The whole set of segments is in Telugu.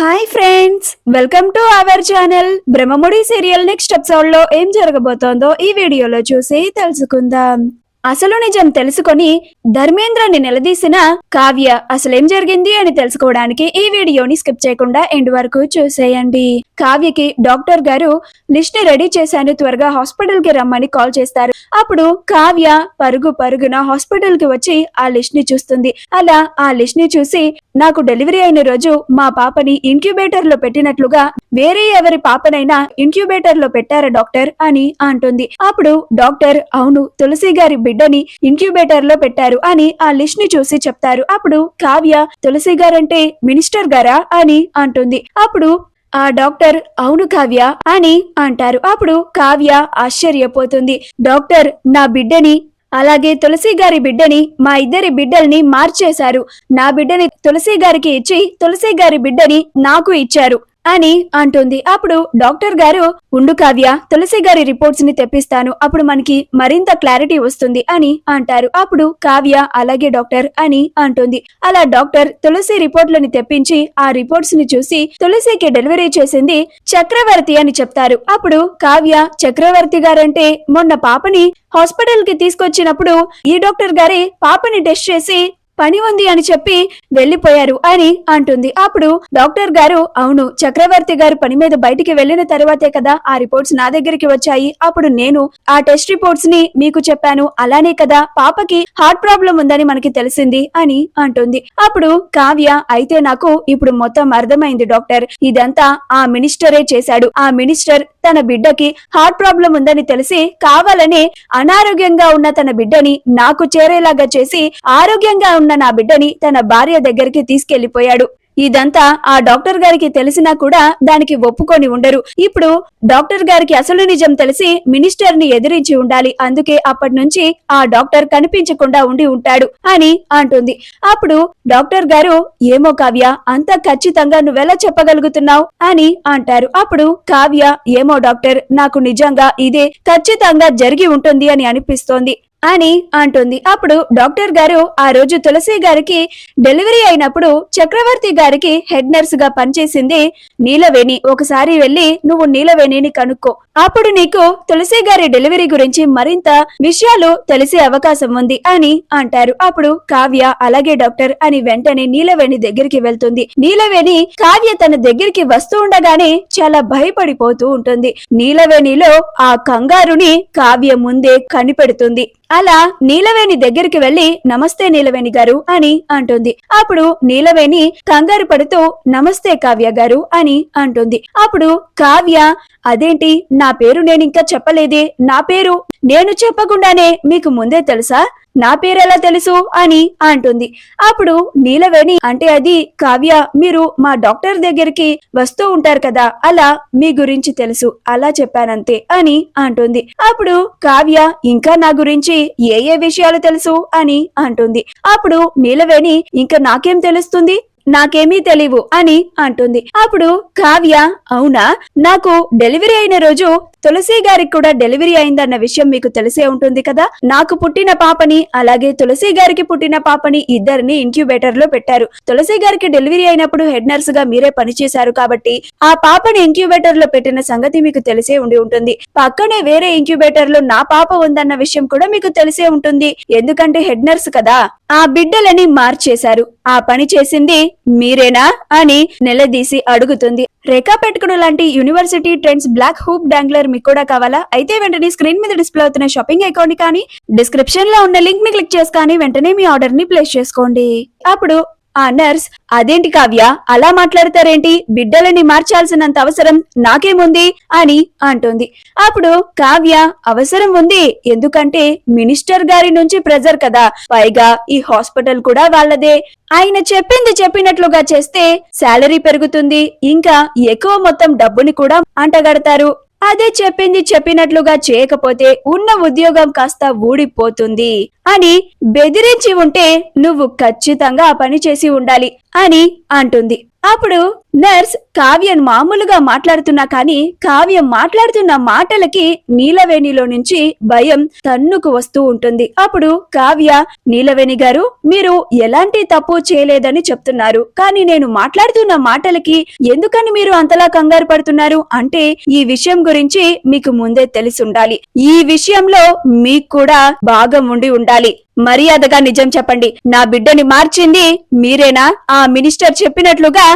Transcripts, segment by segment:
Hi friends welcome to our channel. Brahmamudi serial next ఎపిసోడ్లో ఏం జరగబోతోందో ఈ వీడియోలో చూసి తెలుసుకుందాం. అసలు నిజం తెలుసుకొని ధర్మేంద్రని నిలదీసిన కావ్య అసలేం జరిగింది అని తెలుసుకోవడానికి ఈ వీడియోని స్కిప్ చేయకుండా ఎండ్ వరకు చూసేయండి. కావ్యకి డాక్టర్ గారు లిస్ట్ని రెడీ చేశాను త్వరగా హాస్పిటల్కి రమ్మని కాల్ చేస్తారు. అప్పుడు కావ్య పరుగు పరుగున హాస్పిటల్కి వచ్చి ఆ లిస్ట్ని చూస్తుంది. అలా ఆ లిస్ట్ని చూసి నాకు డెలివరీ అయిన రోజు మా పాపని ఇంక్యుబేటర్లో పెట్టినట్లుగా వేరే ఎవరి పాపనైనా ఇంక్యుబేటర్లో పెట్టారా డాక్టర్? అని అంటుంది. అప్పుడు డాక్టర్ అవును తులసి గారి బిడ్డని ఇంక్యుబేటర్లో పెట్టారు అని ఆ లిస్ట్ని చూసి చెప్తారు. అప్పుడు కావ్య తులసి గారంటే మినిస్టర్ గారా అని అంటుంది. అప్పుడు ఆ డాక్టర్ అవును కావ్య అని అంటారు. అప్పుడు కావ్య ఆశ్చర్యపోతుంది. డాక్టర్ నా బిడ్డని అలాగే తులసి గారి బిడ్డని మా ఇద్దరి బిడ్డల్ని మార్చేశారు. నా బిడ్డని తులసి గారికి ఇచ్చి తులసి గారి బిడ్డని నాకు ఇచ్చారు. అని అంటుంది. అప్పుడు డాక్టర్ గారు ఉండు కావ్య తులసి గారి రిపోర్ట్స్ని తెప్పిస్తాను. అప్పుడు మనకి మరింత క్లారిటీ వస్తుంది అని అంటారు. అప్పుడు కావ్య అలాగే డాక్టర్ అని అంటుంది. అలా డాక్టర్ తులసి రిపోర్ట్లని తెప్పించి ఆ రిపోర్ట్స్ని చూసి తులసికి డెలివరీ చేసింది చక్రవర్తి అని చెప్తారు. అప్పుడు కావ్య చక్రవర్తి గారంటే మొన్న పాపని హాస్పిటల్కి తీసుకొచ్చినప్పుడు ఈ డాక్టర్ గారే పాపని టెస్ట్ చేసి పని ఉంది అని చెప్పి వెళ్ళిపోయారు అని అంటుంది. అప్పుడు డాక్టర్ గారు అవును చక్రవర్తి గారు పని మీద బయటికి వెళ్ళిన తర్వాతే కదా ఆ రిపోర్ట్స్ నా దగ్గరికి వచ్చాయి. అప్పుడు నేను ఆ టెస్ట్ రిపోర్ట్స్ని మీకు చెప్పాను. అలానే కదా పాపకి హార్ట్ ప్రాబ్లం ఉందని మనకి తెలిసింది అని అంటుంది. అప్పుడు కావ్య అయితే నాకు ఇప్పుడు మొత్తం అర్థమైంది డాక్టర్. ఇదంతా ఆ మినిస్టరే చేశాడు. ఆ మినిస్టర్ తన బిడ్డకి హార్ట్ ప్రాబ్లం ఉందని తెలిసి కావాలనే అనారోగ్యంగా ఉన్న తన బిడ్డని నాకు చేరేలాగా చేసి ఆరోగ్యంగా ఉన్న నా బిడ్డని తన భార్య దగ్గరికి తీసుకెళ్ళిపోయాడు. ఇదంతా ఆ డాక్టర్ గారికి తెలిసినా కూడా దానికి ఒప్పుకొని ఉండరు. ఇప్పుడు డాక్టర్ గారికి అసలు నిజం తెలిసి మినిస్టర్ని ఎదిరించి ఉండాలి. అందుకే అప్పటి నుంచి ఆ డాక్టర్ కనిపించకుండా ఉండి ఉంటాడు అని అంటుంది. అప్పుడు డాక్టర్ గారు ఏమో కావ్య అంత ఖచ్చితంగా నువ్వెలా చెప్పగలుగుతున్నావు? అని అంటారు. అప్పుడు కావ్య ఏమో డాక్టర్ నాకు నిజంగా ఇదే ఖచ్చితంగా జరిగి ఉంటుంది అని అనిపిస్తోంది. అని అంటుంది. అప్పుడు డాక్టర్ గారు ఆ రోజు తులసి గారికి డెలివరీ అయినప్పుడు చక్రవర్తి గారికి హెడ్ నర్స్గా పనిచేసింది నీలవేణి. ఒకసారి వెళ్ళి నువ్వు నీలవేణిని కనుక్కో. అప్పుడు నీకు తులసి గారి డెలివరీ గురించి మరింత విషయాలు తెలిసే అవకాశం ఉంది అని అంటారు. అప్పుడు కావ్య అలాగే డాక్టర్ అని వెంటనే నీలవేణి దగ్గరికి వెళ్తుంది. నీలవేణి కావ్య తన దగ్గరికి వస్తూ ఉండగానే చాలా భయపడిపోతూ ఉంటుంది. నీలవేణిలో ఆ కంగారుని కావ్య ముందే కనిపెడుతుంది. అలా నీలవేణి దగ్గరికి వెళ్ళి నమస్తే నీలవేణి గారు అని అంటుంది. అప్పుడు నీలవేణి కంగారు పడుతూ నమస్తే కావ్య గారు అని అంటుంది. అప్పుడు కావ్య అదేంటి? నా పేరు నేనింకా చెప్పలేదే. నా పేరు? నేను చెప్పకుండానే మీకు ముందే తెలుసా? నా పేరెలా తెలుసు? అని అంటుంది. అప్పుడు నీలవేణి అంటే అది కావ్య మీరు మా డాక్టర్ దగ్గరికి వస్తూ ఉంటారు కదా అలా మీ గురించి తెలుసు అలా చెప్పానంతే అని అంటుంది. అప్పుడు కావ్య ఇంకా నా గురించి ఏ ఏ విషయాలు తెలుసు? అని అంటుంది. అప్పుడు నీలవేణి ఇంకా నాకేం తెలుస్తుంది? నాకేమీ తెలియవు అని అంటుంది. అప్పుడు కావ్య అవునా? నాకు డెలివరీ అయిన రోజు తులసి గారికి కూడా డెలివరీ అయిందన్న విషయం మీకు తెలిసే ఉంటుంది కదా? నాకు పుట్టిన పాపని అలాగే తులసి గారికి పుట్టిన పాపని ఇద్దరిని ఇంక్యుబేటర్లో పెట్టారు. తులసి గారికి డెలివరీ అయినప్పుడు హెడ్ నర్స్గా మీరే పనిచేశారు కాబట్టి ఆ పాపని ఇంక్యుబేటర్లో పెట్టిన సంగతి మీకు తెలిసే ఉండి ఉంటుంది. పక్కనే వేరే ఇంక్యుబేటర్లో నా పాప ఉందన్న విషయం కూడా మీకు తెలిసే ఉంటుంది. ఎందుకంటే హెడ్ నర్స్ కదా? ఆ బిడ్డలని మార్చేశారు. ఆ పని చేసింది మీరేనా అని నిలదీసి అడుగుతుంది. రేఖా పెట్టుకుడు లాంటి university trends black hoop dangler మీకు కూడా కావాలా? అయితే వెంటనే స్క్రీన్ మీద డిస్ప్లే అవుతున్న షాపింగ్ అకౌంట్ కానీ డిస్క్రిప్షన్లో ఉన్న లింక్ని క్లిక్ చేసి కానీ వెంటనే మీ ఆర్డర్ని ప్లేస్ చేసుకోండి. అప్పుడు ఆ నర్స్ అదేంటి కావ్య? అలా మాట్లాడతారేంటి? బిడ్డలని మార్చాల్సినంత అవసరం నాకేముంది? అని అంటుంది. అప్పుడు కావ్య అవసరం ఉంది. ఎందుకంటే మినిస్టర్ గారి నుంచి ప్రెజర్ కదా. పైగా ఈ హాస్పిటల్ కూడా వాళ్ళదే. ఆయన చెప్పింది చెప్పినట్లుగా చేస్తే శాలరీ పెరుగుతుంది. ఇంకా ఎక్కువ మొత్తం డబ్బుని కూడా అంటగడతారు. అదే చెప్పింది చెప్పినట్లుగా చేయకపోతే ఉన్న ఉద్యోగం కాస్త ఊడిపోతుంది అని బెదిరించి ఉంటే నువ్వు ఖచ్చితంగా ఆ పని చేసి ఉండాలి. అని అంటుంది. అప్పుడు నర్స్ కావ్యం మామూలుగా మాట్లాడుతున్నా కానీ కావ్యం మాట్లాడుతున్న మాటలకి నీలవేణిలో నుంచి భయం తన్నుకు వస్తూ ఉంటుంది. అప్పుడు కావ్య నీలవేణి గారు మీరు ఎలాంటి తప్పు చేయలేదని చెప్తున్నారు. కానీ నేను మాట్లాడుతున్న మాటలకి ఎందుకని మీరు అంతలా కంగారు పడుతున్నారు? అంటే ఈ విషయం గురించి మీకు ముందే తెలిసి ఉండాలి ఈ విషయంలో మీకు కూడా భాగం ఉండి ఉండాలి. మర్యాదగా నిజం చెప్పండి. నా బిడ్డని మార్చింది మీరేనా? ఆ ఆ మినిస్టర్ చెప్పినట్లుగా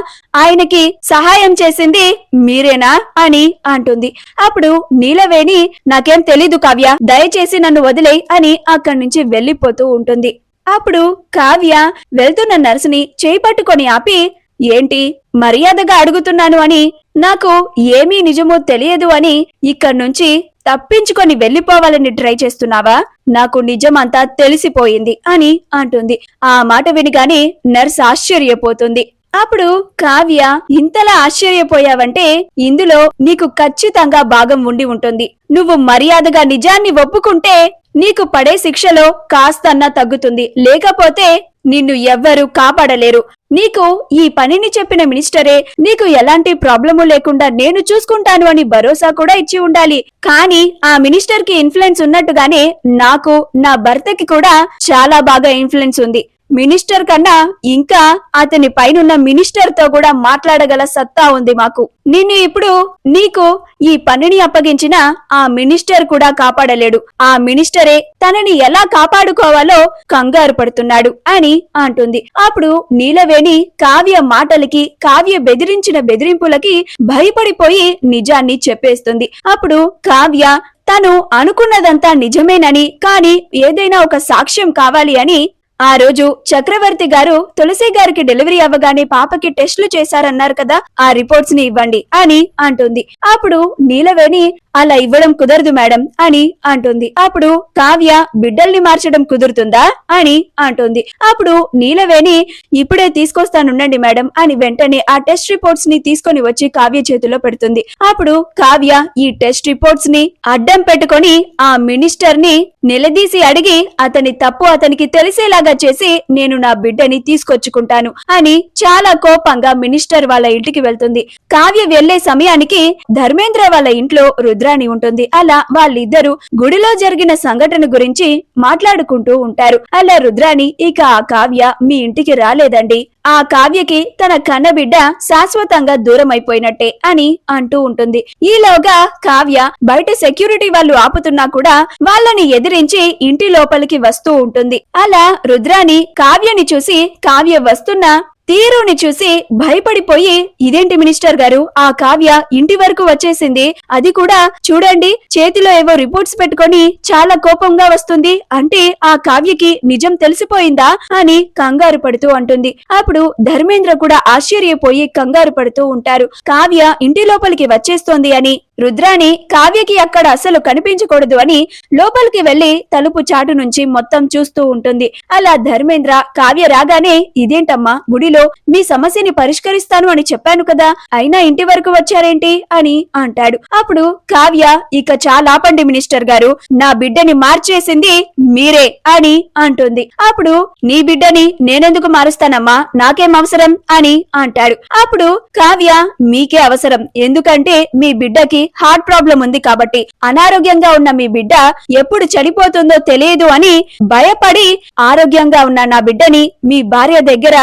ఆయనకి సహాయం చేసింది మీరేనా అని అంటుంది. అప్పుడు నీలవేణి నాకేం తెలీదు కావ్య దయచేసి నన్ను వదిలే అని అక్కడి నుంచి వెళ్ళిపోతూ ఉంటుంది. అప్పుడు కావ్య వెళ్తున్న నర్సుని చేయి పట్టుకొని ఆపి ఏంటి? మర్యాదగా అడుగుతున్నాను అని నాకు ఏమీ నిజమో తెలియదు అని ఇక్కడి నుంచి తప్పించుకొని వెళ్ళిపోవాలని ట్రై చేస్తున్నావా? నాకు నిజమంతా తెలిసిపోయింది అని అంటుంది. ఆ మాట వినిగానే నర్స్ ఆశ్చర్యపోతుంది. అప్పుడు కావ్య ఇంతలా ఆశ్చర్యపోయావంటే ఇందులో నీకు ఖచ్చితంగా భాగం ఉండి ఉంటుంది. నువ్వు మర్యాదగా నిజాన్ని ఒప్పుకుంటే నీకు పడే శిక్షలో కాస్తన్నా తగ్గుతుంది. లేకపోతే నిన్ను ఎవ్వరూ కాపాడలేరు. నీకు ఈ పనిని చెప్పిన మినిస్టరే నీకు ఎలాంటి ప్రాబ్లము లేకుండా నేను చూసుకుంటాను అని భరోసా కూడా ఇచ్చి ఉండాలి. కానీ ఆ మినిస్టర్కి ఇన్ఫ్లుయెన్స్ ఉన్నట్టుగానే నాకు నా భర్తకి కూడా చాలా బాగా ఇన్ఫ్లుయెన్స్ ఉంది. మినిస్టర్ కన్నా ఇంకా అతని పైనున్న మినిస్టర్తో కూడా మాట్లాడగల సత్తా ఉంది మాకు. నిన్ను ఇప్పుడు నీకు ఈ పనిని అప్పగించిన ఆ మినిస్టర్ కూడా కాపాడలేడు. ఆ మినిస్టరే తనని ఎలా కాపాడుకోవాలో కంగారు పడుతున్నాడు అని అంటుంది. అప్పుడు నీలవేణి కావ్య మాటలకి కావ్య బెదిరించిన బెదిరింపులకి భయపడిపోయి నిజాన్ని చెప్పేస్తుంది. అప్పుడు కావ్య తను అనుకున్నదంతా నిజమేనని కాని ఏదైనా ఒక సాక్ష్యం కావాలి అని ఆ రోజు చక్రవర్తి గారు తులసి గారికి డెలివరీ అవ్వగానే పాపకి టెస్టులు చేశారన్నారు కదా ఆ రిపోర్ట్స్ని ఇవ్వండి అని అంటుంది. అప్పుడు నీలవేణి అలా ఇవ్వడం కుదరదు మేడం అని అంటుంది. అప్పుడు కావ్య బిడ్డల్ని మార్చడం కుదురుతుందా? అని అంటుంది. అప్పుడు నీలవేణి ఇప్పుడే తీసుకొస్తానుండండి మేడం అని వెంటనే ఆ టెస్ట్ రిపోర్ట్స్ని తీసుకొని వచ్చి కావ్య చేతిలో పెడుతుంది. అప్పుడు కావ్య ఈ టెస్ట్ రిపోర్ట్స్ని అడ్డం పెట్టుకొని ఆ మినిస్టర్ని నిలదీసి అడిగి అతని తప్పు అతనికి తెలిసేలాగా చేసి నేను నా బిడ్డని తీసుకొచ్చుకుంటాను అని చాలా కోపంగా మినిస్టర్ వాళ్ళ ఇంటికి వెళ్తుంది. కావ్య వెళ్ళే సమయానికి ధర్మేంద్ర వాళ్ళ ఇంట్లో రుద్రాణి ఉంటుంది. అలా వాళ్ళిద్దరూ గుడిలో జరిగిన సంఘటన గురించి మాట్లాడుకుంటూ ఉంటారు. అలా రుద్రాణి ఇక ఆ కావ్య మీ ఇంటికి రాలేదండి. ఆ కావ్యకి తన కన్నబిడ్డ శాశ్వతంగా దూరం అయిపోయినట్టే అని అంటూ ఉంటుంది. ఈలోగా కావ్య బయట సెక్యూరిటీ వాళ్ళు ఆపుతున్నా కూడా వాళ్ళని ఎదిరించి ఇంటి లోపలికి వస్తూ ఉంటుంది. అలా రుద్రాని కావ్యని చూసి కావ్య వస్తున్న తీరుని చూసి భయపడిపోయి ఇదేంటి మినిస్టర్ గారు? ఆ కావ్య ఇంటి వరకు వచ్చేసింది. అది కూడా చూడండి చేతిలో ఏవో రిపోర్ట్స్ పెట్టుకొని చాలా కోపంగా వస్తుంది. అంటే ఆ కావ్యకి నిజం తెలిసిపోయిందా? అని కంగారు పడుతూ అంటుంది. అప్పుడు ధర్మేంద్ర కూడా ఆశ్చర్యపోయి కంగారు పడుతూ ఉంటారు. కావ్య ఇంటి లోపలికి వచ్చేస్తోంది అని రుద్రాని కావ్యకి అక్కడ అసలు కనిపించకూడదు అని లోపలికి వెళ్ళి తలుపు చాటు నుంచి మొత్తం చూస్తూ ఉంటుంది. అలా ధర్మేంద్ర కావ్య రాగానే ఇదేంటమ్మా స్థాయిలో మీ సమస్యని పరిష్కరిస్తాను అని చెప్పాను కదా అయినా ఇంటి వరకు వచ్చారేంటి? అని అంటాడు. అప్పుడు కావ్య ఇక చాలా పండి మినిస్టర్ గారు నా బిడ్డని మార్చేసింది మీరే అని అంటుంది. అప్పుడు నీ బిడ్డని నేనెందుకు మారుస్తానమ్మా? నాకేం అవసరం? అని అంటాడు. అప్పుడు కావ్య మీకే అవసరం. ఎందుకంటే మీ బిడ్డకి హార్ట్ ప్రాబ్లం ఉంది కాబట్టి అనారోగ్యంగా ఉన్న మీ బిడ్డ ఎప్పుడు చనిపోతుందో తెలియదు అని భయపడి ఆరోగ్యంగా ఉన్న నా బిడ్డని మీ భార్య దగ్గర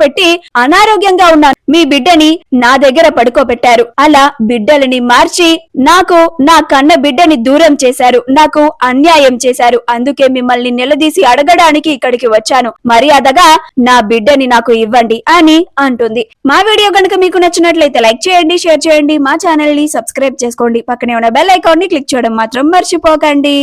పడుకోబెట్టి అనారోగ్యంగా ఉన్న మీ బిడ్డని నా దగ్గర పడుకోబెట్టారు. అలా బిడ్డలని మార్చి నాకు నా కన్న బిడ్డని దూరం చేశారు. నాకు అన్యాయం చేశారు. అందుకే మిమ్మల్ని నిలదీసి అడగడానికి ఇక్కడికి వచ్చాను. మర్యాదగా నా బిడ్డని నాకు ఇవ్వండి అని అంటుంది. మా వీడియో కనుక మీకు నచ్చినట్లయితే లైక్ చేయండి షేర్ చేయండి. మా ఛానల్ని సబ్స్క్రైబ్ చేసుకోండి. పక్కనే ఉన్న బెల్ ఐకాన్ని క్లిక్ చేయడం మాత్రం మర్చిపోకండి.